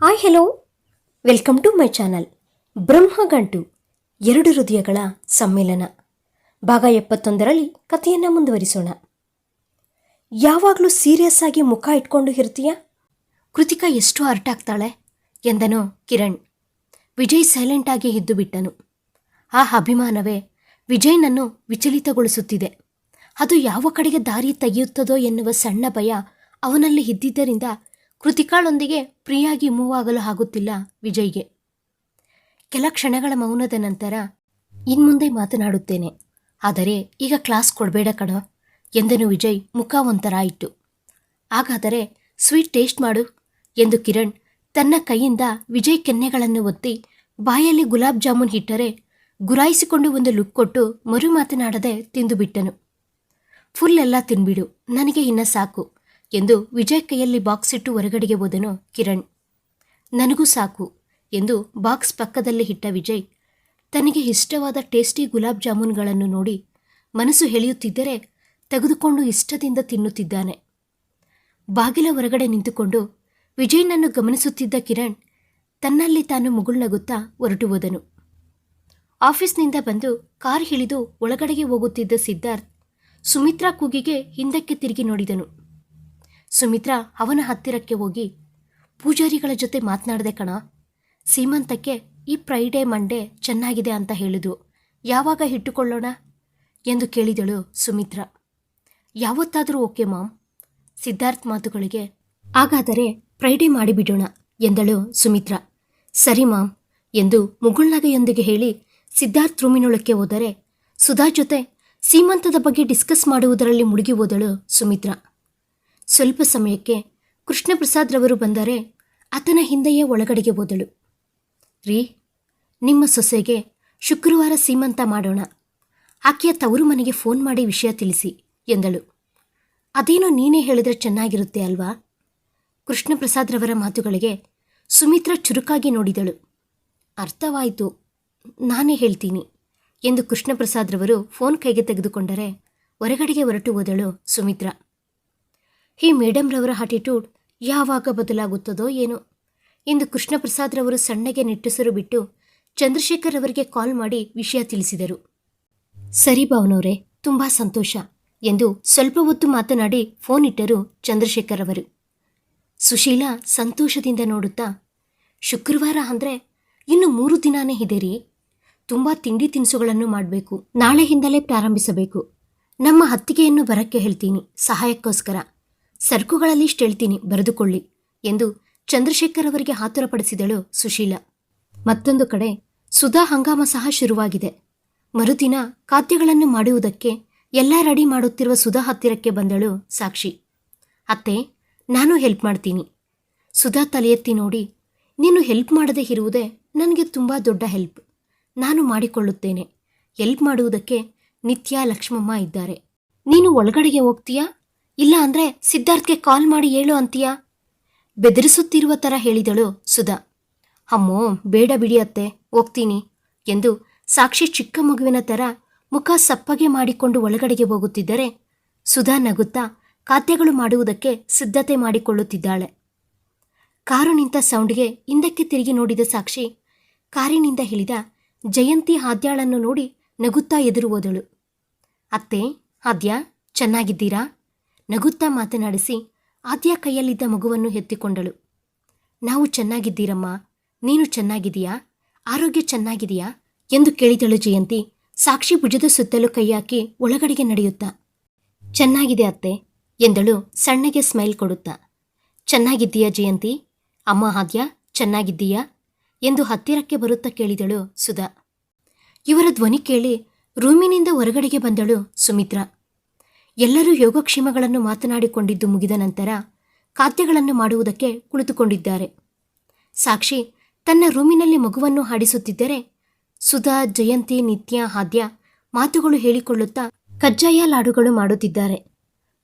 Hi hello welcome to my channel Brahmagantu ಎರಡು ಹೃದಯಗಳ ಸಮ್ಮೇಳನ. ಭಾಗ ಎಪ್ಪತ್ತೊಂದರಲ್ಲಿ ಕಥೆಯನ್ನು ಮುಂದುವರಿಸೋಣ. ಯಾವಾಗಲೂ ಸೀರಿಯಸ್ ಆಗಿ ಮುಖ ಇಟ್ಕೊಂಡು ಇರ್ತೀಯ? ಕೃತಿಕಾ ಎಷ್ಟು ಅರ್ಟ್ ಆಗ್ತಾಳೆ ಎಂದನು ಕಿರಣ್. ವಿಜಯ್ ಸೈಲೆಂಟ್ ಆಗಿ ಇದ್ದು ಬಿಟ್ಟನು. ಆ ಅಭಿಮಾನವೇ ವಿಜಯ್ನನ್ನು ವಿಚಲಿತಗೊಳಿಸುತ್ತಿದೆ. ಅದು ಯಾವ ಕಡೆಗೆ ದಾರಿ ತೆಗೆಯುತ್ತದೋ ಎನ್ನುವ ಸಣ್ಣ ಭಯ ಅವನಲ್ಲಿ ಇದ್ದಿದ್ದರಿಂದ ಕೃತಿಕಾಳೊಂದಿಗೆ ಪ್ರಿಯಾಗಿ ಮೂವ್ ಆಗಲು ಆಗುತ್ತಿಲ್ಲ ವಿಜಯ್ಗೆ. ಕೆಲ ಕ್ಷಣಗಳ ಮೌನದ ನಂತರ ಇನ್ಮುಂದೆ ಮಾತನಾಡುತ್ತೇನೆ. ಆದರೆ ಈಗ ಕ್ಲಾಸ್ ಕೊಡಬೇಡ ಕಣ ಎಂದನು ವಿಜಯ್ ಮುಖ ಒಂಥರ ಇಟ್ಟು ಹಾಗಾದರೆ ಸ್ವೀಟ್ ಟೇಸ್ಟ್ ಮಾಡು ಎಂದು ಕಿರಣ್ ತನ್ನ ಕೈಯಿಂದ ವಿಜಯ್ ಕೆನ್ನೆಗಳನ್ನು ಒತ್ತಿ ಬಾಯಲ್ಲಿ ಗುಲಾಬ್ ಜಾಮೂನ್ ಇಟ್ಟರೆ ಗುರಾಯಿಸಿಕೊಂಡು ಒಂದು ಲುಕ್ ಕೊಟ್ಟು ಮರು ಮಾತನಾಡದೆ ತಿಂದುಬಿಟ್ಟನು. ಫುಲ್ ಎಲ್ಲ ತಿನ್ಬಿಡು, ನನಗೆ ಇನ್ನ ಸಾಕು ಎಂದು ವಿಜಯ್ ಕೈಯಲ್ಲಿ ಬಾಕ್ಸ್ ಇಟ್ಟು ಹೊರಗಡೆಗೆ ಹೋದನು ಕಿರಣ್. ನನಗೂ ಸಾಕು ಎಂದು ಬಾಕ್ಸ್ ಪಕ್ಕದಲ್ಲಿ ಇಟ್ಟ ವಿಜಯ್. ತನಗೆ ಇಷ್ಟವಾದ ಟೇಸ್ಟಿ ಗುಲಾಬ್ ಜಾಮೂನ್ಗಳನ್ನು ನೋಡಿ ಮನಸ್ಸು ಹೆಳೆಯುತ್ತಿದ್ದರೆ ತೆಗೆದುಕೊಂಡು ಇಷ್ಟದಿಂದ ತಿನ್ನುತ್ತಿದ್ದಾನೆ. ಬಾಗಿಲ ಹೊರಗಡೆ ನಿಂತುಕೊಂಡು ವಿಜಯ್ನನ್ನು ಗಮನಿಸುತ್ತಿದ್ದ ಕಿರಣ್ ತನ್ನಲ್ಲಿ ತಾನು ಮುಗುಳ್ನಗುತ್ತಾ ಹೊರಟು ಹೋದನು. ಆಫೀಸ್ನಿಂದ ಬಂದು ಕಾರ್ ಹಿಡಿದು ಒಳಗಡೆಗೆ ಹೋಗುತ್ತಿದ್ದ ಸಿದ್ಧಾರ್ಥ್ ಸುಮಿತ್ರಾ ಕೂಗಿಗೆ ಹಿಂದಕ್ಕೆ ತಿರುಗಿ ನೋಡಿದನು. ಸುಮಿತ್ರಾ ಅವನ ಹತ್ತಿರಕ್ಕೆ ಹೋಗಿ, ಪೂಜಾರಿಗಳ ಜೊತೆ ಮಾತನಾಡದೆ ಕಣ, ಸೀಮಂತಕ್ಕೆ ಈ ಫ್ರೈಡೇ ಮಂಡೇ ಚೆನ್ನಾಗಿದೆ ಅಂತ ಹೇಳಿದು ಯಾವಾಗ ಇಟ್ಟುಕೊಳ್ಳೋಣ? ಎಂದು ಕೇಳಿದಳು ಸುಮಿತ್ರ. ಯಾವತ್ತಾದರೂ ಓಕೆ, ಮಾಮ್. ಸಿದ್ಧಾರ್ಥ್ ಮಾತುಗಳಿಗೆ, ಹಾಗಾದರೆ ಫ್ರೈಡೇ ಮಾಡಿಬಿಡೋಣ ಎಂದಳು ಸುಮಿತ್ರ. ಸರಿ, ಮಾಮ್ ಎಂದು ಮುಗುಳ್ನಗೆಯೊಂದಿಗೆ ಹೇಳಿ ಸಿದ್ಧಾರ್ಥ್ ರೂಮಿನೊಳಕ್ಕೆ ಹೋದರೆ ಸುಧಾ ಜೊತೆ ಸೀಮಂತದ ಬಗ್ಗೆ ಡಿಸ್ಕಸ್ ಮಾಡುವುದರಲ್ಲಿ ಮುಳುಗಿ ಹೋದಳು ಸುಮಿತ್ರಾ. ಸ್ವಲ್ಪ ಸಮಯಕ್ಕೆ ಕೃಷ್ಣಪ್ರಸಾದ್ರವರು ಬಂದರೆ ಆತನ ಹಿಂದೆಯೇ ಒಳಗಡೆಗೆ ಹೋದಳು. ರೀ, ನಿಮ್ಮ ಸೊಸೆಗೆ ಶುಕ್ರವಾರ ಸೀಮಂತ ಮಾಡೋಣ. ಆಕೆಯ ತವರು ಮನೆಗೆ ಫೋನ್ ಮಾಡಿ ವಿಷಯ ತಿಳಿಸಿ ಎಂದಳು. ಅದೇನೋ ನೀನೇ ಹೇಳಿದ್ರೆ ಚೆನ್ನಾಗಿರುತ್ತೆ ಅಲ್ವಾ? ಕೃಷ್ಣಪ್ರಸಾದ್ರವರ ಮಾತುಗಳಿಗೆ ಸುಮಿತ್ರ ಚುರುಕಾಗಿ ನೋಡಿದಳು. ಅರ್ಥವಾಯಿತು, ನಾನೇ ಹೇಳ್ತೀನಿ ಎಂದು ಕೃಷ್ಣಪ್ರಸಾದ್ರವರು ಫೋನ್ ಕೈಗೆ ತೆಗೆದುಕೊಂಡರೆ ಹೊರಗಡೆಗೆ ಹೊರಟು ಹೋದಳು ಸುಮಿತ್ರಾ. ಈ ಮೇಡಮ್ ರವರ ಆಟಿಟ್ಯೂಡ್ ಯಾವಾಗ ಬದಲಾಗುತ್ತದೋ ಏನೋ. ಎಂದು ಕೃಷ್ಣಪ್ರಸಾದ್ರವರು ಸಣ್ಣಗೆ ನಿಟ್ಟುಸಿರು ಬಿಟ್ಟು ಚಂದ್ರಶೇಖರ್ ಅವರಿಗೆ ಕಾಲ್ ಮಾಡಿ ವಿಷಯ ತಿಳಿಸಿದರು. ಸರಿ ಭಾವನವ್ರೆ, ತುಂಬಾ ಸಂತೋಷ ಎಂದು ಸ್ವಲ್ಪ ಹೊತ್ತು ಮಾತನಾಡಿ ಫೋನ್ ಇಟ್ಟರು ಚಂದ್ರಶೇಖರ್ ಅವರು ಸುಶೀಲಾ ಸಂತೋಷದಿಂದ ನೋಡುತ್ತಾ, ಶುಕ್ರವಾರ ಅಂದರೆ ಇನ್ನು ಮೂರು ದಿನಾನೇ ಇದೆ ರೀ ತುಂಬಾ ತಿಂಡಿ ತಿನಿಸುಗಳನ್ನು ಮಾಡಬೇಕು. ನಾಳೆಯಿಂದಲೇ ಪ್ರಾರಂಭಿಸಬೇಕು. ನಮ್ಮ ಹತ್ತಿಗೆಯನ್ನು ಬರಕ್ಕೆ ಹೇಳ್ತೀನಿ, ಸಹಾಯಕ್ಕೋಸ್ಕರ. ಸರಕುಗಳಲ್ಲಿ ಲಿಸ್ಟ್ ಹೇಳ್ತೀನಿ ಬರೆದುಕೊಳ್ಳಿ ಎಂದು ಚಂದ್ರಶೇಖರ್ ಅವರಿಗೆ ಆತುರಪಡಿಸಿದಳು ಸುಶೀಲ. ಮತ್ತೊಂದು ಕಡೆ ಸುಧಾ ಹಂಗಾಮ ಸಹ ಶುರುವಾಗಿದೆ. ಮರುದಿನ ಖಾದ್ಯಗಳನ್ನು ಮಾಡುವುದಕ್ಕೆ ಎಲ್ಲ ರೆಡಿ ಮಾಡುತ್ತಿರುವ ಸುಧಾ ಹತ್ತಿರಕ್ಕೆ ಬಂದಳು ಸಾಕ್ಷಿ. ಅತ್ತೆ, ನಾನು ಹೆಲ್ಪ್ ಮಾಡ್ತೀನಿ. ಸುಧಾ ತಲೆ ಎತ್ತಿ ನೋಡಿ, ನೀನು ಹೆಲ್ಪ್ ಮಾಡದೇ ಇರುವುದೇ ನನಗೆ ತುಂಬ ದೊಡ್ಡ ಹೆಲ್ಪ್. ನಾನು ಮಾಡಿಕೊಳ್ಳುತ್ತೇನೆ. ಹೆಲ್ಪ್ ಮಾಡುವುದಕ್ಕೆ ನಿತ್ಯ ಲಕ್ಷ್ಮಮ್ಮ ಇದ್ದಾರೆ. ನೀನು ಒಳಗಡೆಗೆ ಹೋಗ್ತೀಯಾ? ಇಲ್ಲ ಅಂದ್ರೆ ಸಿದ್ಧಾರ್ಥ್ಗೆ ಕಾಲ್ ಮಾಡಿ ಹೇಳು ಅಂತೀಯಾ? ಬೆದರಿಸುತ್ತಿರುವ ಥರ ಹೇಳಿದಳು ಸುಧಾ. ಅಮ್ಮೋ, ಬೇಡ ಬಿಡಿ ಅತ್ತೆ, ಹೋಗ್ತೀನಿ ಎಂದು ಸಾಕ್ಷಿ ಚಿಕ್ಕ ಮಗುವಿನ ಥರ ಮುಖ ಸಪ್ಪಗೆ ಮಾಡಿಕೊಂಡು ಒಳಗಡೆಗೆ ಹೋಗುತ್ತಿದ್ದರೆ ಸುಧಾ ನಗುತ್ತಾ ಖಾದ್ಯಗಳು ಮಾಡುವುದಕ್ಕೆ ಸಿದ್ಧತೆ ಮಾಡಿಕೊಳ್ಳುತ್ತಿದ್ದಾಳೆ. ಕಾರು ನಿಂತ ಸೌಂಡ್ಗೆ ಹಿಂದಕ್ಕೆ ತಿರುಗಿ ನೋಡಿದ ಸಾಕ್ಷಿ ಕಾರಿನಿಂದ ಹೇಳಿದ ಜಯಂತಿ ಹಾದ್ಯಾಳನ್ನು ನೋಡಿ ನಗುತ್ತಾ ಎದುರು ಹೋದಳು. ಅತ್ತೆ ಆದ್ಯ ಚೆನ್ನಾಗಿದ್ದೀರಾ? ನಗುತ್ತಾ ಮಾತನಾಡಿಸಿ, ಆದ್ಯ ಕೈಯಲ್ಲಿದ್ದ ಮಗುವನ್ನು ಎತ್ತಿಕೊಂಡಳು. ನಾವು ಚೆನ್ನಾಗಿದ್ದೀರಮ್ಮ. ನೀನು ಚೆನ್ನಾಗಿದೆಯಾ ಆರೋಗ್ಯ ಚೆನ್ನಾಗಿದೆಯಾ ಎಂದು ಕೇಳಿದಳು ಜಯಂತಿ, ಸಾಕ್ಷಿ ಭುಜದ ಸುತ್ತಲೂ ಕೈಯಾಕಿ ಒಳಗಡೆಗೆ ನಡೆಯುತ್ತಾ. ಚೆನ್ನಾಗಿದೆ ಅತ್ತೆ, ಎಂದಳು ಸಣ್ಣಗೆ ಸ್ಮೈಲ್ ಕೊಡುತ್ತಾ. ಚೆನ್ನಾಗಿದ್ದೀಯಾ ಜಯಂತಿ? ಅಮ್ಮ ಆದ್ಯ, ಚೆನ್ನಾಗಿದ್ದೀಯಾ? ಎಂದು ಹತ್ತಿರಕ್ಕೆ ಬರುತ್ತಾ ಕೇಳಿದಳು ಸುಧಾ. ಇವರ ಧ್ವನಿ ಕೇಳಿ ರೂಮಿನಿಂದ ಹೊರಗಡೆಗೆ ಬಂದಳು ಸುಮಿತ್ರಾ. ಎಲ್ಲರೂ ಯೋಗಕ್ಷೇಮಗಳನ್ನು ಮಾತನಾಡಿಕೊಂಡಿದ್ದು ಮುಗಿದ ನಂತರ ಖಾದ್ಯಗಳನ್ನು ಮಾಡುವುದಕ್ಕೆ ಕುಳಿತುಕೊಂಡಿದ್ದಾರೆ. ಸಾಕ್ಷಿ ತನ್ನ ರೂಮಿನಲ್ಲಿ ಮಗುವನ್ನು ಹಾಡಿಸುತ್ತಿದ್ದರೆ ಸುಧಾ, ಜಯಂತಿ, ನಿತ್ಯ ಹಾದ್ಯ ಮಾತುಗಳು ಹೇಳಿಕೊಳ್ಳುತ್ತಾ ಕಜ್ಜಾಯ ಲಾಡುಗಳು ಮಾಡುತ್ತಿದ್ದಾರೆ.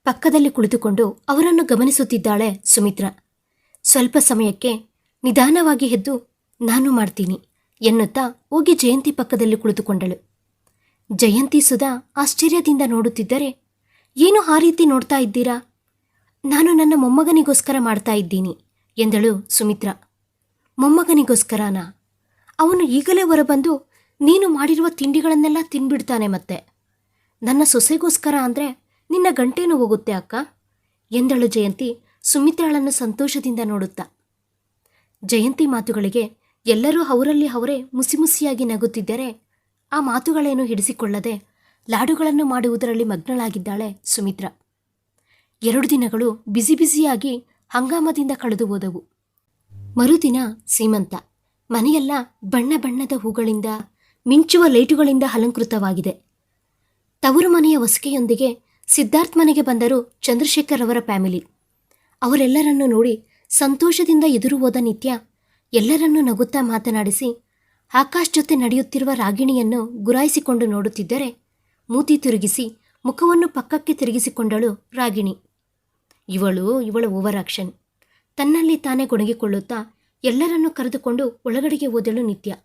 ಪಕ್ಕದಲ್ಲಿ ಕುಳಿತುಕೊಂಡು ಅವರನ್ನು ಗಮನಿಸುತ್ತಿದ್ದಾಳೆ ಸುಮಿತ್ರ. ಸ್ವಲ್ಪ ಸಮಯಕ್ಕೆ ನಿಧಾನವಾಗಿ ಎದ್ದು, ನಾನು ಮಾಡ್ತೀನಿ ಎನ್ನುತ್ತಾ ಹೋಗಿ ಜಯಂತಿ ಪಕ್ಕದಲ್ಲಿ ಕುಳಿತುಕೊಂಡಳು. ಜಯಂತಿ ಸುಧಾ ಆಶ್ಚರ್ಯದಿಂದ ನೋಡುತ್ತಿದ್ದರೆ ಏನು ಆ ರೀತಿ ನೋಡ್ತಾ ಇದ್ದೀರಾ? ನಾನು ನನ್ನ ಮೊಮ್ಮಗನಿಗೋಸ್ಕರ ಮಾಡ್ತಾ ಇದ್ದೀನಿ, ಎಂದಳು ಸುಮಿತ್ರ. ಮೊಮ್ಮಗನಿಗೋಸ್ಕರನಾ? ಅವನು ಈಗಲೇ ಹೊರಬಂದು, ನೀನು ಮಾಡಿರುವ ತಿಂಡಿಗಳನ್ನೆಲ್ಲ ತಿನ್ಬಿಡ್ತಾನೆ ಮತ್ತೆ. ನನ್ನ ಸೊಸೆಗೋಸ್ಕರ ಅಂದರೆ ನಿನ್ನ ಗಂಟೇನು ಹೋಗುತ್ತೆ ಅಕ್ಕ? ಎಂದಳು ಜಯಂತಿ ಸುಮಿತ್ರಾಳನ್ನು ಸಂತೋಷದಿಂದ ನೋಡುತ್ತಾ. ಜಯಂತಿ ಮಾತುಗಳಿಗೆ ಎಲ್ಲರೂ ಅವರಲ್ಲಿ ಅವರೇ ಮುಸಿಮುಸಿಯಾಗಿ ನಗುತ್ತಿದ್ದರೆ ಆ ಮಾತುಗಳೇನು ಹಿಡಿಸಿಕೊಳ್ಳದೆ ಲಾಡುಗಳನ್ನು ಮಾಡುವುದರಲ್ಲಿ ಮಗ್ನಳಾಗಿದ್ದಾಳೆ ಸುಮಿತ್ರ. ಎರಡು ದಿನಗಳು ಬಿಸಿ ಬಿಸಿಯಾಗಿ ಹಂಗಾಮದಿಂದ ಕಳೆದು ಹೋದವು. ಮರುದಿನ ಸೀಮಂತ ಮನೆಯೆಲ್ಲ ಬಣ್ಣ ಬಣ್ಣದ ಹೂಗಳಿಂದ, ಮಿಂಚುವ ಲೈಟುಗಳಿಂದ ಅಲಂಕೃತವಾಗಿದೆ. ತವರು ಮನೆಯ ವಸಕೆಯೊಂದಿಗೆ ಸಿದ್ಧಾರ್ಥ್ ಮನೆಗೆ ಬಂದರು ಚಂದ್ರಶೇಖರ್ ಅವರ ಫ್ಯಾಮಿಲಿ. ಅವರೆಲ್ಲರನ್ನೂ ನೋಡಿ ಸಂತೋಷದಿಂದ ಎದುರು ಹೋದ ನಿತ್ಯ ಎಲ್ಲರನ್ನೂ ನಗುತ್ತಾ ಮಾತನಾಡಿಸಿ, ಆಕಾಶ್ ಜೊತೆ ನಡೆಯುತ್ತಿರುವ ರಾಗಿಣಿಯನ್ನು ಗುರಾಯಿಸಿಕೊಂಡು ನೋಡುತ್ತಿದ್ದರೆ ಮೂತಿ ತಿರುಗಿಸಿ ಮುಖವನ್ನು ಪಕ್ಕಕ್ಕೆ ತಿರುಗಿಸಿಕೊಂಡಳು ರಾಗಿಣಿ. ಇವಳು ಇವಳ ಓವರ್ ಆಕ್ಷನ್ ತನ್ನಲ್ಲಿ ತಾನೇ ಗೊಣಗಿಕೊಳ್ಳುತ್ತಾ ಎಲ್ಲರನ್ನೂ ಕರೆದುಕೊಂಡು ಒಳಗಡೆಗೆ ಓದಲು ನಿತ್ಯ.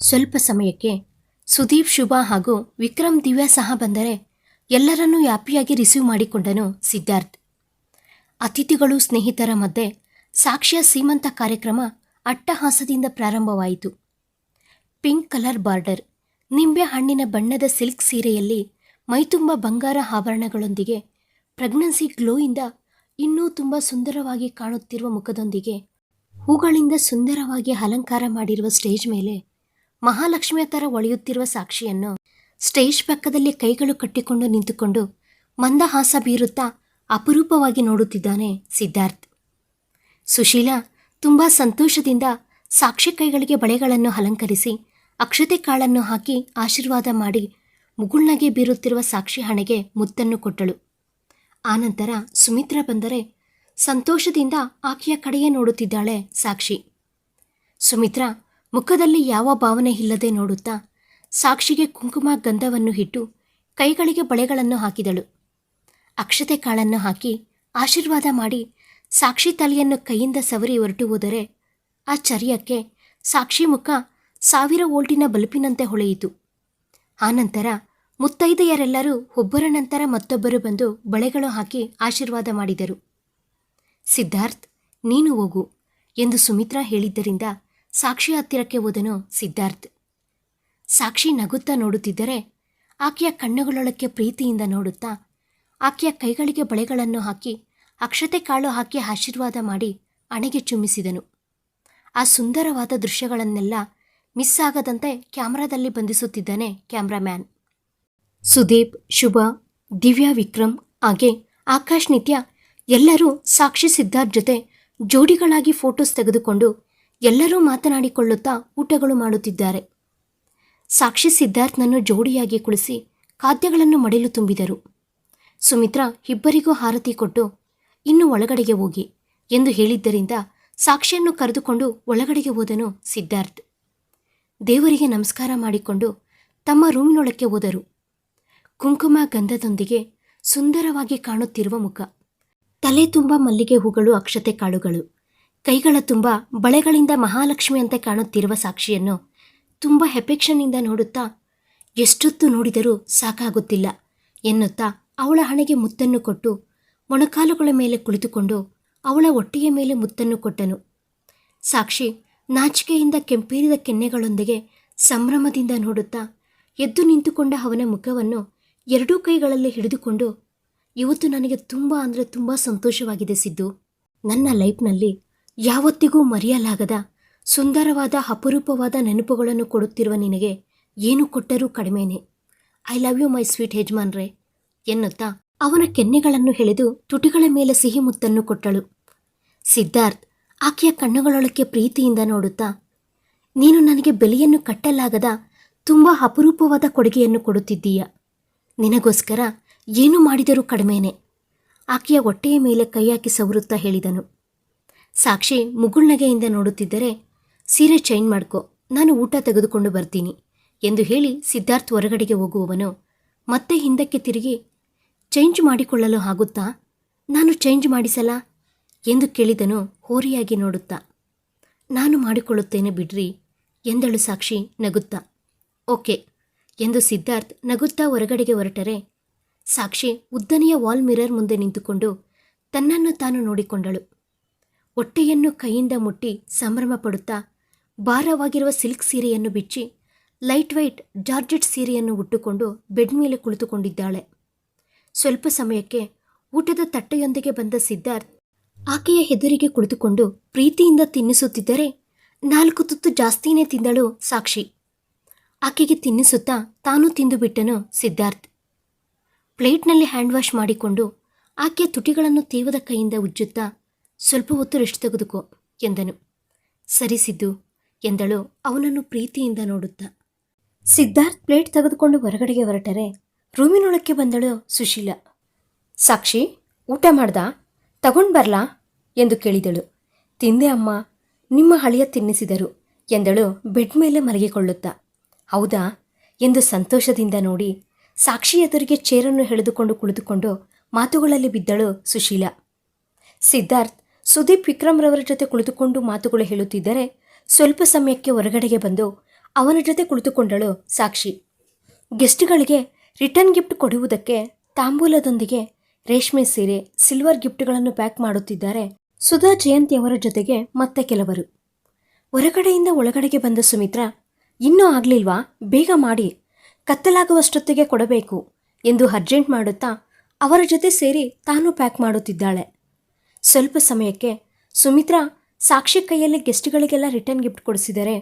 ಸ್ವಲ್ಪ ಸಮಯಕ್ಕೆ ಸುದೀಪ್, ಶುಭಾ ಹಾಗೂ ವಿಕ್ರಮ್, ದಿವ್ಯಾ ಸಹ ಬಂದರೆ ಎಲ್ಲರನ್ನೂ ಹ್ಯಾಪಿಯಾಗಿ ರಿಸೀವ್ ಮಾಡಿಕೊಂಡನು ಸಿದ್ಧಾರ್ಥ್. ಅತಿಥಿಗಳು, ಸ್ನೇಹಿತರ ಮಧ್ಯೆ ಸಾಕ್ಷ್ಯ ಸೀಮಂತ ಕಾರ್ಯಕ್ರಮ ಅಟ್ಟಹಾಸದಿಂದ ಪ್ರಾರಂಭವಾಯಿತು. Pink colour border. ನಿಂಬೆ ಹಣ್ಣಿನ ಬಣ್ಣದ ಸಿಲ್ಕ್ ಸೀರೆಯಲ್ಲಿ ಮೈತುಂಬ ಬಂಗಾರ ಆಭರಣಗಳೊಂದಿಗೆ, ಪ್ರೆಗ್ನೆನ್ಸಿ ಗ್ಲೋಯಿಂದ ಇನ್ನೂ ತುಂಬ ಸುಂದರವಾಗಿ ಕಾಣುತ್ತಿರುವ ಮುಖದೊಂದಿಗೆ, ಹೂಗಳಿಂದ ಸುಂದರವಾಗಿ ಅಲಂಕಾರ ಮಾಡಿರುವ ಸ್ಟೇಜ್ ಮೇಲೆ ಮಹಾಲಕ್ಷ್ಮಿಯ ಥರ ಒಳೆಯುತ್ತಿರುವ ಸಾಕ್ಷಿಯನ್ನು ಸ್ಟೇಜ್ ಪಕ್ಕದಲ್ಲಿ ಕೈಗಳು ಕಟ್ಟಿಕೊಂಡು ನಿಂತುಕೊಂಡು ಮಂದಹಾಸ ಬೀರುತ್ತಾ ಅಪರೂಪವಾಗಿ ನೋಡುತ್ತಿದ್ದಾನೆ ಸಿದ್ಧಾರ್ಥ್. ಸುಶೀಲಾ ತುಂಬ ಸಂತೋಷದಿಂದ ಸಾಕ್ಷಿ ಕೈಗಳಿಗೆ ಬಳೆಗಳನ್ನು ಅಲಂಕರಿಸಿ ಅಕ್ಷತೆ ಕಾಳನ್ನು ಹಾಕಿ ಆಶೀರ್ವಾದ ಮಾಡಿ ಮುಗುಳ್ನಗೆ ಬೀರುತ್ತಿರುವ ಸಾಕ್ಷಿ ಹಣೆಗೆ ಮುತ್ತನ್ನು ಕೊಟ್ಟಳು. ಆನಂತರ ಸುಮಿತ್ರ ಬಂದರೆ ಸಂತೋಷದಿಂದ ಆಕೆಯ ಕಡೆಯೇ ನೋಡುತ್ತಿದ್ದಾಳೆ ಸಾಕ್ಷಿ. ಸುಮಿತ್ರ, ಮುಖದಲ್ಲಿ ಯಾವ ಭಾವನೆ ಇಲ್ಲದೆ ನೋಡುತ್ತಾ ಸಾಕ್ಷಿಗೆ ಕುಂಕುಮ ಗಂಧವನ್ನು ಇಟ್ಟು ಕೈಗಳಿಗೆ ಬಳೆಗಳನ್ನು ಹಾಕಿದಳು. ಅಕ್ಷತೆ ಕಾಳನ್ನು ಹಾಕಿ ಆಶೀರ್ವಾದ ಮಾಡಿ ಸಾಕ್ಷಿ ತಲೆಯನ್ನು ಕೈಯಿಂದ ಸವರಿ ಹೊರಟು ಹೋದರೆ ಆ ಚರ್ಯಕ್ಕೆ ಸಾಕ್ಷಿ ಮುಖ ಸಾವಿರ ವೋಲ್ಟಿನ ಬಲ್ಪಿನಂತೆ ಹೊಳೆಯಿತು. ಆನಂತರ ಮುತ್ತೈದೆಯರೆಲ್ಲರೂ ಒಬ್ಬರ ನಂತರ ಮತ್ತೊಬ್ಬರು ಬಂದು ಬಳೆಗಳು ಹಾಕಿ ಆಶೀರ್ವಾದ ಮಾಡಿದರು. ಸಿದ್ಧಾರ್ಥ್, ನೀನು ಹೋಗು ಎಂದು ಸುಮಿತ್ರಾ ಹೇಳಿದ್ದರಿಂದ ಸಾಕ್ಷಿ ಹತ್ತಿರಕ್ಕೆ ಹೋದನು ಸಿದ್ಧಾರ್ಥ್. ಸಾಕ್ಷಿ ನಗುತ್ತಾ ನೋಡುತ್ತಿದ್ದರೆ ಆಕೆಯ ಕಣ್ಣುಗಳೊಳಕ್ಕೆ ಪ್ರೀತಿಯಿಂದ ನೋಡುತ್ತಾ ಆಕೆಯ ಕೈಗಳಿಗೆ ಬಳೆಗಳನ್ನು ಹಾಕಿ ಅಕ್ಷತೆ ಕಾಳು ಹಾಕಿ ಆಶೀರ್ವಾದ ಮಾಡಿ ಅಣೆಗೆ ಚುಮ್ಮಿಸಿದನು ಆ ಸುಂದರವಾದ ದೃಶ್ಯಗಳನ್ನೆಲ್ಲ ಮಿಸ್ ಆಗದಂತೆ ಕ್ಯಾಮ್ರಾದಲ್ಲಿ ಬಂಧಿಸುತ್ತಿದ್ದಾನೆ ಕ್ಯಾಮ್ರಾಮ್ಯಾನ್. ಸುದೀಪ್, ಶುಭ, ದಿವ್ಯಾ, ವಿಕ್ರಮ್ ಹಾಗೆ ಆಕಾಶ್, ನಿತ್ಯ ಎಲ್ಲರೂ ಸಾಕ್ಷಿ ಸಿದ್ಧಾರ್ಥ್ ಜೊತೆ ಜೋಡಿಗಳಾಗಿ ಫೋಟೋಸ್ ತೆಗೆದುಕೊಂಡು ಎಲ್ಲರೂ ಮಾತನಾಡಿಕೊಳ್ಳುತ್ತಾ ಊಟಗಳು ಮಾಡುತ್ತಿದ್ದಾರೆ. ಸಾಕ್ಷಿ ಸಿದ್ಧಾರ್ಥ್ನನ್ನು ಜೋಡಿಯಾಗಿ ಕುಳಿಸಿ ಖಾದ್ಯಗಳನ್ನು ಮಡಿಲು ತುಂಬಿದರು. ಸುಮಿತ್ರಾ ಇಬ್ಬರಿಗೂ ಹಾರತಿ ಕೊಟ್ಟು ಇನ್ನು ಒಳಗಡೆಗೆ ಹೋಗಿ ಎಂದು ಹೇಳಿದ್ದರಿಂದ ಸಾಕ್ಷಿಯನ್ನು ಕರೆದುಕೊಂಡು ಒಳಗಡೆಗೆ ಹೋದನು ಸಿದ್ಧಾರ್ಥ್. ದೇವರಿಗೆ ನಮಸ್ಕಾರ ಮಾಡಿಕೊಂಡು ತಮ್ಮ ರೂಮಿನೊಳಕ್ಕೆ ಹೋದರು. ಕುಂಕುಮ ಗಂಧದೊಂದಿಗೆ ಸುಂದರವಾಗಿ ಕಾಣುತ್ತಿರುವ ಮುಖ. ತಲೆ ತುಂಬ ಮಲ್ಲಿಗೆ ಹೂಗಳು, ಅಕ್ಷತೆ ಕಾಳುಗಳು. ಕೈಗಳ ತುಂಬ ಬಳೆಗಳಿಂದ ಮಹಾಲಕ್ಷ್ಮಿಯಂತೆ ಕಾಣುತ್ತಿರುವ ಸಾಕ್ಷಿಯನ್ನು ತುಂಬ ಹೆಪೆಕ್ಷನ್ನಿಂದ ನೋಡುತ್ತಾ ಎಷ್ಟೊತ್ತು ನೋಡಿದರೂ ಸಾಕಾಗುತ್ತಿಲ್ಲ ಎನ್ನುತ್ತಾ ಅವಳ ಹಣೆಗೆ ಮುತ್ತನ್ನು ಕೊಟ್ಟು ಮೊಣಕಾಲುಗಳ ಮೇಲೆ ಕುಳಿತುಕೊಂಡು ಅವಳ ಒಟ್ಟಿಗೆ ಮೇಲೆ ಮುತ್ತನ್ನು ಕೊಟ್ಟನು. ಸಾಕ್ಷಿ ನಾಚಿಕೆಯಿಂದ ಕೆಂಪೇರಿದ ಕೆನ್ನೆಗಳೊಂದಿಗೆ ಸಂಭ್ರಮದಿಂದ ನೋಡುತ್ತಾ ಎದ್ದು ನಿಂತುಕೊಂಡ ಅವನ ಮುಖವನ್ನು ಎರಡೂ ಕೈಗಳಲ್ಲಿ ಹಿಡಿದುಕೊಂಡು, ಇವತ್ತು ನನಗೆ ತುಂಬ ಅಂದರೆ ತುಂಬ ಸಂತೋಷವಾಗಿದೆ ಸಿದ್ದು. ನನ್ನ ಲೈಫ್ನಲ್ಲಿ ಯಾವತ್ತಿಗೂ ಮರೆಯಲಾಗದ ಸುಂದರವಾದ ಅಪರೂಪವಾದ ನೆನಪುಗಳನ್ನು ಕೊಡುತ್ತಿರುವ ನಿನಗೆ ಏನು ಕೊಟ್ಟರೂ ಕಡಿಮೆನೆ. I love you my sweet ಯಜಮಾನ್ರೆ, ಎನ್ನುತ್ತಾ ಅವನ ಕೆನ್ನೆಗಳನ್ನು ಎಳೆದು ತುಟಿಗಳ ಮೇಲೆ ಸಿಹಿ ಮುತ್ತನ್ನು ಕೊಟ್ಟಳು. ಸಿದ್ಧಾರ್ಥ್ ಆಕೆಯ ಕಣ್ಣುಗಳೊಳಕ್ಕೆ ಪ್ರೀತಿಯಿಂದ ನೋಡುತ್ತಾ, ನೀನು ನನಗೆ ಬೆಲೆಯನ್ನು ಕಟ್ಟಲಾಗದ ತುಂಬ ಅಪರೂಪವಾದ ಕೊಡುಗೆಯನ್ನು ಕೊಡುತ್ತಿದ್ದೀಯ? ನಿನಗೋಸ್ಕರ ಏನು ಮಾಡಿದರೂ ಕಡಿಮೆನೆ. ಆಕೆಯ ಹೊಟ್ಟೆಯ ಮೇಲೆ ಕೈ ಹಾಕಿ ಸವರುತ್ತಾ ಹೇಳಿದನು. ಸಾಕ್ಷಿ ಮುಗುಳ್ನಗೆಯಿಂದ ನೋಡುತ್ತಿದ್ದರೆ ಸೀರೆ ಚೈನ್ ಮಾಡ್ಕೊ, ನಾನು ಊಟ ತೆಗೆದುಕೊಂಡು ಬರ್ತೀನಿ ಎಂದು ಹೇಳಿ ಸಿದ್ಧಾರ್ಥ್ ಹೊರಗಡೆಗೆ ಹೋಗುವವನು ಮತ್ತೆ ಹಿಂದಕ್ಕೆ ತಿರುಗಿ, ಚೇಂಜ್ ಮಾಡಿಕೊಳ್ಳಲು ಆಗುತ್ತಾ? ನಾನು ಚೇಂಜ್ ಮಾಡಿಸಲ್ಲ? ಎಂದು ಕೇಳಿದನು ಹೋರಿಯಾಗಿ ನೋಡುತ್ತಾ. ನಾನು ಮಾಡಿಕೊಳ್ಳುತ್ತೇನೆ ಬಿಡ್ರಿ ಎಂದಳು ಸಾಕ್ಷಿ ನಗುತ್ತಾ. ಓಕೆ ಎಂದು ಸಿದ್ಧಾರ್ಥ್ ನಗುತ್ತಾ ಹೊರಗಡೆಗೆ ಹೊರಟರೆ. ಸಾಕ್ಷಿ ಉದ್ದನೆಯ ವಾಲ್ ಮಿರರ್ ಮುಂದೆ ನಿಂತುಕೊಂಡು ತನ್ನನ್ನು ತಾನು ನೋಡಿಕೊಂಡಳು. ಹೊಟ್ಟೆಯನ್ನು ಕೈಯಿಂದ ಮುಟ್ಟಿ ಸಂಭ್ರಮ ಪಡುತ್ತಾ ಭಾರವಾಗಿರುವ ಸಿಲ್ಕ್ ಸೀರೆಯನ್ನು ಬಿಚ್ಚಿ ಲೈಟ್ ವೈಟ್ ಜಾರ್ಜೆಟ್ ಸೀರೆಯನ್ನು ಉಟ್ಟುಕೊಂಡು ಬೆಡ್ ಮೇಲೆ ಕುಳಿತುಕೊಂಡಿದ್ದಾಳೆ. ಸ್ವಲ್ಪ ಸಮಯಕ್ಕೆ ಊಟದ ತಟ್ಟೆಯೊಂದಿಗೆ ಬಂದ ಸಿದ್ಧಾರ್ಥ್ ಆಕೆಯ ಹೆದರಿಗೆ ಕುಳಿತುಕೊಂಡು ಪ್ರೀತಿಯಿಂದ ತಿನ್ನಿಸುತ್ತಿದ್ದರೆ ನಾಲ್ಕು ತುತ್ತು ಜಾಸ್ತಿನೇ ತಿಂದಳು ಸಾಕ್ಷಿ. ಆಕೆಗೆ ತಿನ್ನಿಸುತ್ತಾ ತಾನು ತಿಂದು ಬಿಟ್ಟನು ಸಿದ್ಧಾರ್ಥ್. ಪ್ಲೇಟ್ನಲ್ಲಿ ಹ್ಯಾಂಡ್ ವಾಶ್ ಮಾಡಿಕೊಂಡು ಆಕೆಯ ತುಟಿಗಳನ್ನು ತೇವದ ಕೈಯಿಂದ ಉಜ್ಜುತ್ತಾ ಸ್ವಲ್ಪ ಹೊತ್ತು ರೆಸ್ಟ್ ತೆಗೆದುಕೋ ಎಂದನು. ಸರಿ ಸಿದ್ದು ಎಂದಳು ಅವನನ್ನು ಪ್ರೀತಿಯಿಂದ ನೋಡುತ್ತಾ. ಸಿದ್ಧಾರ್ಥ್ ಪ್ಲೇಟ್ ತೆಗೆದುಕೊಂಡು ಹೊರಗಡೆಗೆ ಹೊರಟರೆ ರೂಮಿನೊಳಕ್ಕೆ ಬಂದಳು ಸುಶೀಲ. ಸಾಕ್ಷಿ, ಊಟ ಮಾಡ್ದಾ? ತಗೊಂಡು ಬರ್ಲಾ? ಎಂದು ಕೇಳಿದಳು. ತಿಂದೆ ಅಮ್ಮ, ನಿಮ್ಮ ಹಳೆಯ ತಿನ್ನಿಸಿದರು ಎಂದಳು ಬೆಡ್ ಮೇಲೆ ಮಲಗಿಕೊಳ್ಳುತ್ತಾ. ಹೌದಾ? ಎಂದು ಸಂತೋಷದಿಂದ ನೋಡಿ ಸಾಕ್ಷಿ ಎದುರಿಗೆ ಚೇರನ್ನು ಎಳೆದುಕೊಂಡು ಕುಳಿತುಕೊಂಡು ಮಾತುಗಳಲ್ಲಿ ಬಿದ್ದಳು ಸುಶೀಲ. ಸಿದ್ಧಾರ್ಥ್, ಸುದೀಪ್ ವಿಕ್ರಮ್ರವರ ಜೊತೆ ಕುಳಿತುಕೊಂಡು ಮಾತುಗಳು ಹೇಳುತ್ತಿದ್ದರೆ ಸ್ವಲ್ಪ ಸಮಯಕ್ಕೆ ಹೊರಗಡೆಗೆ ಬಂದು ಅವನ ಜೊತೆ ಕುಳಿತುಕೊಂಡಳು ಸಾಕ್ಷಿ. ಗೆಸ್ಟ್ಗಳಿಗೆ ರಿಟರ್ನ್ ಗಿಫ್ಟ್ ಕೊಡುವುದಕ್ಕೆ ತಾಂಬೂಲದೊಂದಿಗೆ ರೇಷ್ಮೆ ಸೀರೆ ಸಿಲ್ವರ್ ಗಿಫ್ಟ್ಗಳನ್ನು ಪ್ಯಾಕ್ ಮಾಡುತ್ತಿದ್ದಾರೆ ಸುಧಾ ಜಯಂತಿ ಅವರ ಜೊತೆಗೆ ಮತ್ತೆ ಕೆಲವರು. ಹೊರಗಡೆಯಿಂದ ಒಳಗಡೆಗೆ ಬಂದ ಸುಮಿತ್ರಾ, ಇನ್ನೂ ಆಗ್ಲಿಲ್ವಾ? ಬೇಗ ಮಾಡಿ. ಕತ್ತಲಾಗುವಷ್ಟೊತ್ತಿಗೆ ಕೊಡಬೇಕು ಎಂದು ಅರ್ಜೆಂಟ್ ಮಾಡುತ್ತಾ ಅವರ ಜೊತೆ ಸೇರಿ ತಾನು ಪ್ಯಾಕ್ ಮಾಡುತ್ತಿದ್ದಾಳೆ. ಸ್ವಲ್ಪ ಸಮಯಕ್ಕೆ ಸುಮಿತ್ರಾ ಸಾಕ್ಷಿ ಕೈಯಲ್ಲಿ ಗೆಸ್ಟ್ಗಳಿಗೆಲ್ಲ ರಿಟರ್ನ್ ಗಿಫ್ಟ್ ಕೊಡಿಸಿದರೆ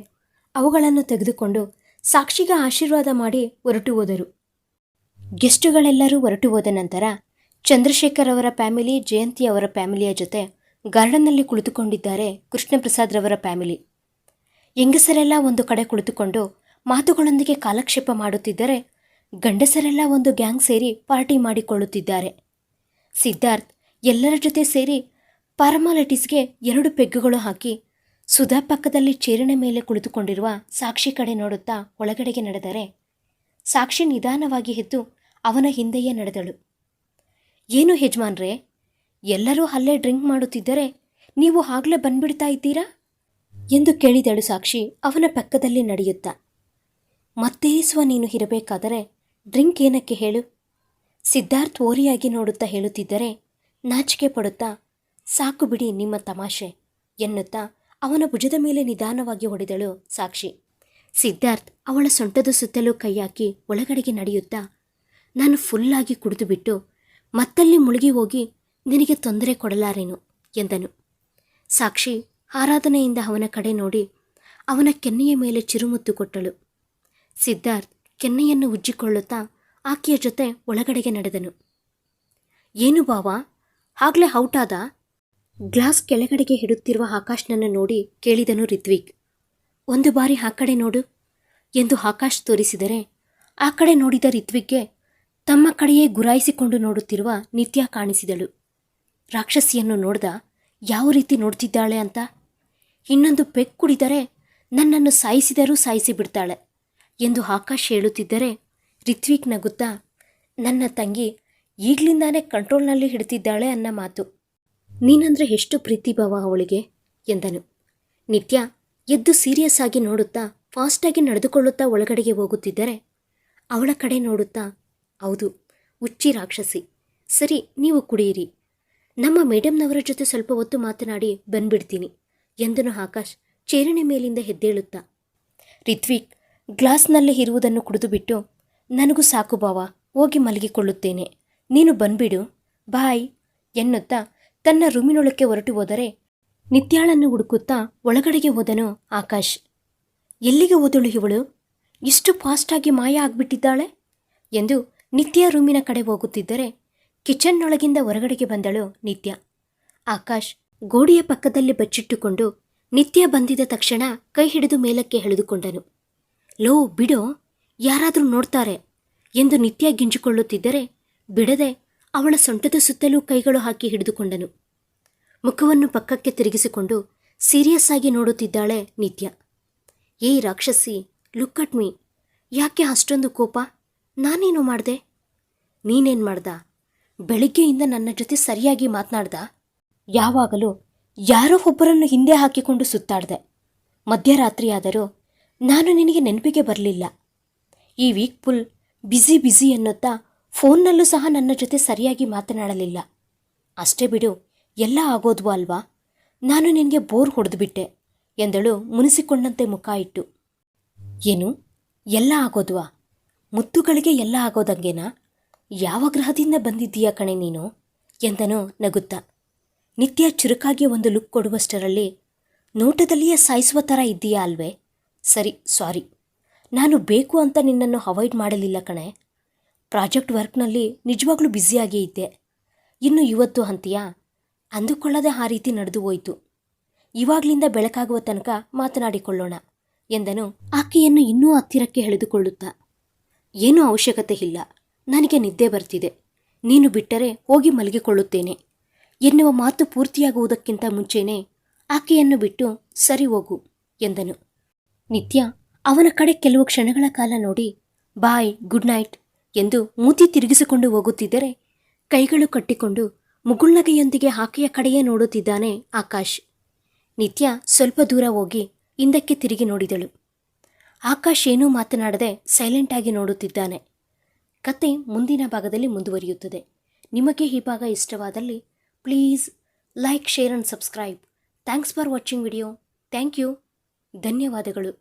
ಅವುಗಳನ್ನು ತೆಗೆದುಕೊಂಡು ಸಾಕ್ಷಿಗೆ ಆಶೀರ್ವಾದ ಮಾಡಿ ಹೊರಟು ಹೋದರು. ಗೆಸ್ಟುಗಳೆಲ್ಲರೂ ಹೊರಟು ಹೋದ ನಂತರ ಚಂದ್ರಶೇಖರ್ ಅವರ ಫ್ಯಾಮಿಲಿ, ಜಯಂತಿ ಅವರ ಫ್ಯಾಮಿಲಿಯ ಜೊತೆ ಗಾರ್ಡನ್ನಲ್ಲಿ ಕುಳಿತುಕೊಂಡಿದ್ದಾರೆ ಕೃಷ್ಣಪ್ರಸಾದ್ ರವರ ಫ್ಯಾಮಿಲಿ. ಹೆಂಗಸರೆಲ್ಲ ಒಂದು ಕಡೆ ಕುಳಿತುಕೊಂಡು ಮಾತುಗಳೊಂದಿಗೆ ಕಾಲಕ್ಷೇಪ ಮಾಡುತ್ತಿದ್ದರೆ ಗಂಡಸರೆಲ್ಲ ಒಂದು ಗ್ಯಾಂಗ್ ಸೇರಿ ಪಾರ್ಟಿ ಮಾಡಿಕೊಳ್ಳುತ್ತಿದ್ದಾರೆ. ಸಿದ್ಧಾರ್ಥ್ ಎಲ್ಲರ ಜೊತೆ ಸೇರಿ ಪಾರ್ಮಾಲಿಟೀಸ್ಗೆ ಎರಡು ಪೆಗ್ಗುಗಳು ಹಾಕಿ ಸುಧಾ ಪಕ್ಕದಲ್ಲಿ ಚೇರಿನ ಮೇಲೆ ಕುಳಿತುಕೊಂಡಿರುವ ಸಾಕ್ಷಿ ಕಡೆ ನೋಡುತ್ತಾ ಒಳಗಡೆಗೆ ನಡೆದರೆ ಸಾಕ್ಷಿ ನಿಧಾನವಾಗಿ ಎದ್ದು ಅವನ ಹಿಂದೆಯೇ ನಡೆದಳು. ಏನು ಯಜಮಾನ್ರೇ? ಎಲ್ಲರೂ ಅಲ್ಲೇ ಡ್ರಿಂಕ್ ಮಾಡುತ್ತಿದ್ದರೆ ನೀವು ಆಗ್ಲೇ ಬಂದ್ಬಿಡ್ತಾ ಇದ್ದೀರಾ? ಎಂದು ಕೇಳಿದಳು ಸಾಕ್ಷಿ ಅವನ ಪಕ್ಕದಲ್ಲಿ ನಡೆಯುತ್ತಾ. ಮತ್ತೇರಿಸುವ ನೀನು ಇರಬೇಕಾದರೆ ಡ್ರಿಂಕ್ ಏನಕ್ಕೆ ಹೇಳು? ಸಿದ್ಧಾರ್ಥ್ ಓರಿಯಾಗಿ ನೋಡುತ್ತಾ ಹೇಳುತ್ತಿದ್ದರೆ ನಾಚಿಕೆ ಪಡುತ್ತಾ, ಸಾಕು ಬಿಡಿ ನಿಮ್ಮ ತಮಾಷೆ ಎನ್ನುತ್ತಾ ಅವನ ಭುಜದ ಮೇಲೆ ನಿಧಾನವಾಗಿ ಹೊಡೆದಳು ಸಾಕ್ಷಿ. ಸಿದ್ಧಾರ್ಥ್ ಅವಳ ಸೊಂಟದ ಸುತ್ತಲೂ ಕೈ ಹಾಕಿ ಒಳಗಡೆಗೆ ನಡೆಯುತ್ತಾ, ನಾನು ಫುಲ್ಲಾಗಿ ಕುಡಿದುಬಿಟ್ಟು ಮತ್ತಲ್ಲಿ ಮುಳುಗಿ ಹೋಗಿ ನಿನಗೆ ತೊಂದರೆ ಕೊಡಲಾರೇನು? ಎಂದನು. ಸಾಕ್ಷಿ ಆರಾಧನೆಯಿಂದ ಅವನ ಕಡೆ ನೋಡಿ ಅವನ ಕೆನ್ನೆಯ ಮೇಲೆ ಚಿರುಮುತ್ತು ಕೊಟ್ಟಳು. ಸಿದ್ಧಾರ್ಥ್ ಕೆನ್ನೆಯನ್ನು ಉಜ್ಜಿಕೊಳ್ಳುತ್ತಾ ಆಕೆಯ ಜೊತೆ ಒಳಗಡೆಗೆ ನಡೆದನು. ಏನು ಬಾವ, ಆಗ್ಲೇ ಔಟಾದ? ಗ್ಲಾಸ್ ಕೆಳಗಡೆಗೆ ಹಿಡುತ್ತಿರುವ ಆಕಾಶ್ನನ್ನು ನೋಡಿ ಕೇಳಿದನು ರಿತ್ವಿಕ್. ಒಂದು ಬಾರಿ ಆ ಕಡೆ ನೋಡು ಎಂದು ಆಕಾಶ್ ತೋರಿಸಿದರೆ ಆ ಕಡೆ ನೋಡಿದ ರಿತ್ವಿಕ್ಗೆ ತಮ್ಮ ಕಡೆಯೇ ಗುರಾಯಿಸಿಕೊಂಡು ನೋಡುತ್ತಿರುವ ನಿತ್ಯ ಕಾಣಿಸಿದಳು. ರಾಕ್ಷಸಿಯನ್ನು ನೋಡ್ದ, ಯಾವ ರೀತಿ ನೋಡ್ತಿದ್ದಾಳೆ ಅಂತ? ಇನ್ನೊಂದು ಪೆಗ್ ಕುಡಿದರೆ ನನ್ನನ್ನು ಸಾಯಿಸಿದರೂ ಸಾಯಿಸಿ ಬಿಡ್ತಾಳೆ ಎಂದು ಆಕಾಶ್ ಹೇಳುತ್ತಿದ್ದರೆ ರಿತ್ವಿಕ್ ನಗುತ್ತಾ, ನನ್ನ ತಂಗಿ ಈಗ್ಲಿಂದಾನೇ ಕಂಟ್ರೋಲ್ನಲ್ಲಿ ಹಿಡಿತಿದ್ದಾಳೆ ಅನ್ನ ಮಾತು. ನೀನಂದ್ರೆ ಎಷ್ಟು ಪ್ರೀತಿಭಾವ ಅವಳಿಗೆ? ಎಂದನು. ನಿತ್ಯ ಎದ್ದು ಸೀರಿಯಸ್ ಆಗಿ ನೋಡುತ್ತಾ, ಫಾಸ್ಟಾಗಿ ನಡೆದುಕೊಳ್ಳುತ್ತಾ ಒಳಗಡೆಗೆ ಹೋಗುತ್ತಿದ್ದರೆ ಅವಳ ಕಡೆ ನೋಡುತ್ತಾ ಹೌದು, ಹುಚ್ಚಿ ರಾಕ್ಷಸಿ. ಸರಿ, ನೀವು ಕುಡಿಯಿರಿ. ನಮ್ಮ ಮೇಡಮ್ನವರ ಜೊತೆ ಸ್ವಲ್ಪ ಹೊತ್ತು ಮಾತನಾಡಿ ಬಂದ್ಬಿಡ್ತೀನಿ ಎಂದನು ಆಕಾಶ್ ಚೇರಣೆ ಮೇಲಿಂದ ಹೆದ್ದೇಳುತ್ತಾ ರಿತ್ವಿಕ್, ಗ್ಲಾಸ್ನಲ್ಲೇ ಇರುವುದನ್ನು ಕುಡಿದುಬಿಟ್ಟು, ನನಗೂ ಸಾಕು ಬಾವ, ಹೋಗಿ ಮಲಗಿಕೊಳ್ಳುತ್ತೇನೆ. ನೀನು ಬಂದ್ಬಿಡು. ಬಾಯ್ ಎನ್ನುತ್ತಾ ತನ್ನ ರೂಮಿನೊಳಕ್ಕೆ ಹೊರಟು ಹೋದರೆ ನಿತ್ಯಾಳನ್ನು ಹುಡುಕುತ್ತಾ ಒಳಗಡೆಗೆ ಹೋದನು ಆಕಾಶ್. ಎಲ್ಲಿಗೆ ಓದಳು ಇವಳು? ಇಷ್ಟು ಫಾಸ್ಟಾಗಿ ಮಾಯ ಆಗ್ಬಿಟ್ಟಿದ್ದಾಳೆ ಎಂದು ನಿತ್ಯ ರೂಮಿನ ಕಡೆ ಹೋಗುತ್ತಿದ್ದರೆ ಕಿಚನ್ನೊಳಗಿಂದ ಹೊರಗಡೆಗೆ ಬಂದಳು ನಿತ್ಯ. ಆಕಾಶ್ ಗೋಡೆಯ ಪಕ್ಕದಲ್ಲಿ ಬಚ್ಚಿಟ್ಟುಕೊಂಡು ನಿತ್ಯ ಬಂದಿದ ತಕ್ಷಣ ಕೈ ಹಿಡಿದು ಮೇಲಕ್ಕೆ ಎಳೆದುಕೊಂಡನು. ಲೋ, ಬಿಡೋ, ಯಾರಾದರೂ ನೋಡ್ತಾರೆ ಎಂದು ನಿತ್ಯ ಗಿಂಜಿಕೊಳ್ಳುತ್ತಿದ್ದರೆ ಬಿಡದೆ ಅವಳ ಸೊಂಟದ ಸುತ್ತಲೂ ಕೈಗಳು ಹಾಕಿ ಹಿಡಿದುಕೊಂಡನು. ಮುಖವನ್ನು ಪಕ್ಕಕ್ಕೆ ತಿರುಗಿಸಿಕೊಂಡು ಸೀರಿಯಸ್ ಆಗಿ ನೋಡುತ್ತಿದ್ದಾಳೆ ನಿತ್ಯ. ಏಯ್ ರಾಕ್ಷಸಿ, ಲುಕ್ ಅಟ್ ಮೀ. ಯಾಕೆ ಅಷ್ಟೊಂದು ಕೋಪ? ನಾನೇನು ಮಾಡಿದೆ? ನೀನೇನು ಮಾಡ್ದ? ಬೆಳಿಗ್ಗೆಯಿಂದ ನನ್ನ ಜೊತೆ ಸರಿಯಾಗಿ ಮಾತನಾಡ್ದ? ಯಾವಾಗಲೂ ಯಾರೋ ಒಬ್ಬರನ್ನು ಹಿಂದೆ ಹಾಕಿಕೊಂಡು ಸುತ್ತಾಡ್ದೆ. ಮಧ್ಯರಾತ್ರಿಯಾದರೂ ನಾನು ನಿನಗೆ ನೆನಪಿಗೆ ಬರಲಿಲ್ಲ. ಈ ವೀಕ್ ಫುಲ್ ಬ್ಯುಸಿ ಬ್ಯುಸಿ ಅನ್ನುತ್ತಾ ಫೋನ್ನಲ್ಲೂ ಸಹ ನನ್ನ ಜೊತೆ ಸರಿಯಾಗಿ ಮಾತನಾಡಲಿಲ್ಲ. ಅಷ್ಟೇ ಬಿಡು, ಎಲ್ಲ ಆಗೋದ್ವಾ ಅಲ್ವಾ? ನಾನು ನಿನಗೆ ಬೋರ್ ಹೊಡೆದುಬಿಟ್ಟೆ ಎಂದಳು ಮುನಿಸಿಕೊಂಡಂತೆ ಮುಖ ಇಟ್ಟು. ಏನು? ಎಲ್ಲ ಆಗೋದ್ವಾ? ಮುತ್ತುಗಳಿಗೆ ಎಲ್ಲ ಆಗೋದಂಗೆನಾ? ಯಾವ ಗ್ರಹದಿಂದ ಬಂದಿದ್ದೀಯ ಕಣೆ ನೀನು? ಎಂದನು ನಗುತ್ತಾ. ನಿತ್ಯ ಚುರುಕಾಗಿ ಒಂದು ಲುಕ್ ಕೊಡುವಷ್ಟರಲ್ಲಿ, ನೋಟದಲ್ಲಿಯೇ ಸಾಯಿಸುವ ಥರ ಇದ್ದೀಯಾ ಅಲ್ವೇ? ಸರಿ ಸಾರಿ ನಾನು ಬೇಕು ಅಂತ ನಿನ್ನನ್ನು ಅವಾಯ್ಡ್ ಮಾಡಲಿಲ್ಲ ಕಣೆ. ಪ್ರಾಜೆಕ್ಟ್ ವರ್ಕ್ನಲ್ಲಿ ನಿಜವಾಗ್ಲೂ ಬ್ಯುಸಿಯಾಗೇ ಇದ್ದೆ. ಇನ್ನು ಇವತ್ತು ಅಂತೀಯಾ? ಅಂದುಕೊಳ್ಳದೆ ಆ ರೀತಿ ನಡೆದು ಹೋಯಿತು. ಇವಾಗ್ಲಿಂದ ಬೆಳಕಾಗುವ ತನಕ ಮಾತನಾಡಿಕೊಳ್ಳೋಣ, ಎಂದನು ಆಕೆಯನ್ನು ಇನ್ನೂ ಹತ್ತಿರಕ್ಕೆ ಎಳೆದುಕೊಳ್ಳುತ್ತಾ. ಏನೂ ಅವಶ್ಯಕತೆ ಇಲ್ಲ. ನನಗೆ ನಿದ್ದೆ ಬರ್ತಿದೆ. ನೀನು ಬಿಟ್ಟರೆ ಹೋಗಿ ಮಲಗಿಕೊಳ್ಳುತ್ತೇನೆ. ಎನ್ನುವ ಮಾತು ಪೂರ್ತಿಯಾಗುವುದಕ್ಕಿಂತ ಮುಂಚೆನೇ ಆಕೆಯನ್ನು ಬಿಟ್ಟು ಸರಿ ಹೋಗು ಎಂದನು. ನಿತ್ಯ ಅವನ ಕಡೆ ಕೆಲವು ಕ್ಷಣಗಳ ಕಾಲ ನೋಡಿ, ಬಾಯ್, ಗುಡ್ ನೈಟ್ ಎಂದು ಮೂತಿ ತಿರುಗಿಸಿಕೊಂಡು ಹೋಗುತ್ತಿದ್ದರೆ ಕೈಗಳು ಕಟ್ಟಿಕೊಂಡು ಮುಗುಳ್ನಗೆಯೊಂದಿಗೆ ಆಕೆಯ ಕಡೆಯೇ ನೋಡುತ್ತಿದ್ದಾನೆ ಆಕಾಶ್. ನಿತ್ಯ ಸ್ವಲ್ಪ ದೂರ ಹೋಗಿ ಹಿಂದಕ್ಕೆ ತಿರುಗಿ ನೋಡಿದಳು. ಆಕಾಶ್ ಏನೂ ಮಾತನಾಡದೆ ಸೈಲೆಂಟಾಗಿ ನೋಡುತ್ತಿದ್ದಾನೆ. ಕತೆ ಮುಂದಿನ ಭಾಗದಲ್ಲಿ ಮುಂದುವರಿಯುತ್ತದೆ. ನಿಮಗೆ ಈ ಭಾಗ ಇಷ್ಟವಾದಲ್ಲಿ please like share and subscribe thanks for watching video thank you ಧನ್ಯವಾದಗಳು.